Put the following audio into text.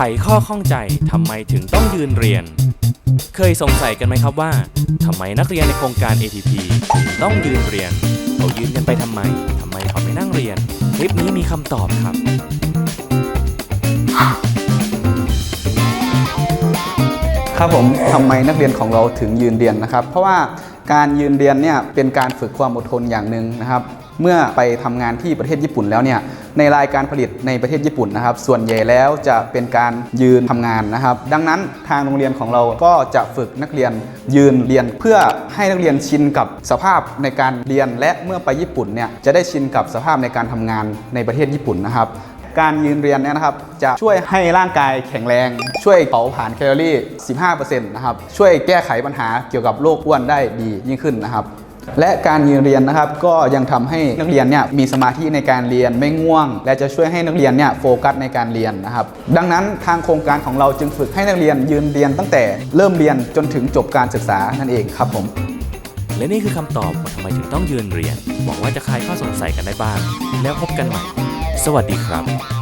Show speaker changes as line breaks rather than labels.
ไขข้อข้องใจทำไมถึงต้องยืนเรียน เคยสงสัยกันไหมครับว่าทำไมนักเรียนในโครงการ ATP ถึงต้องยืนเรียนเขายืนกันไปทำไมทำไมเขาไม่นั่งเรียน คลิปนี้มีคำตอบครับ
ครับผมทำไมนักเรียนของเราถึงยืนเรียนนะครับ เพราะว่าการยืนเรียนเนี่ยเป็นการฝึกความอดทนอย่างหนึ่งนะครับ เมื่อไปทำงานที่ประเทศญี่ปุ่นแล้วเนี่ยในรายการผลิตในประเทศญี่ปุ่นนะครับ ส่วนใหญ่แล้วจะเป็นการยืนทำงานนะครับ ดังนั้นทางโรงเรียนของเราก็จะฝึกนักเรียนยืนเรียนเพื่อให้นักเรียนชินกับสภาพในการเรียนและเมื่อไปญี่ปุ่นเนี่ยจะได้ชินกับสภาพในการทำงานในประเทศญี่ปุ่นนะครับการยืนเรียนเนี่ยนะครับจะช่วยให้ร่างกายแข็งแรง ช่วยเผาผลาญแคลอรี่ 15%นะครับช่วยแก้ไขปัญหาเกี่ยวกับโรคอ้วนได้ดียิ่งขึ้นนะครับ และการยืนเรียนนะครับก็ยังทำให้นักเรียนเนี่ยมีสมาธิในการเรียนไม่ง่วง และจะช่วยให้นักเรียนเนี่ยโฟกัสในการเรียนนะครับดังนั้นทางโครงการของเราจึงฝึกให้นักเรียนยืนเรียนตั้งแต่เริ่มเรียนจนถึงจบการศึกษานั่นเองครับผม
และนี่คือคำตอบว่าทำไมถึงต้องยืนเรียนหวังว่าจะคลายข้อสงสัยกันได้บ้าง แล้วพบกันใหม่ สวัสดีครับ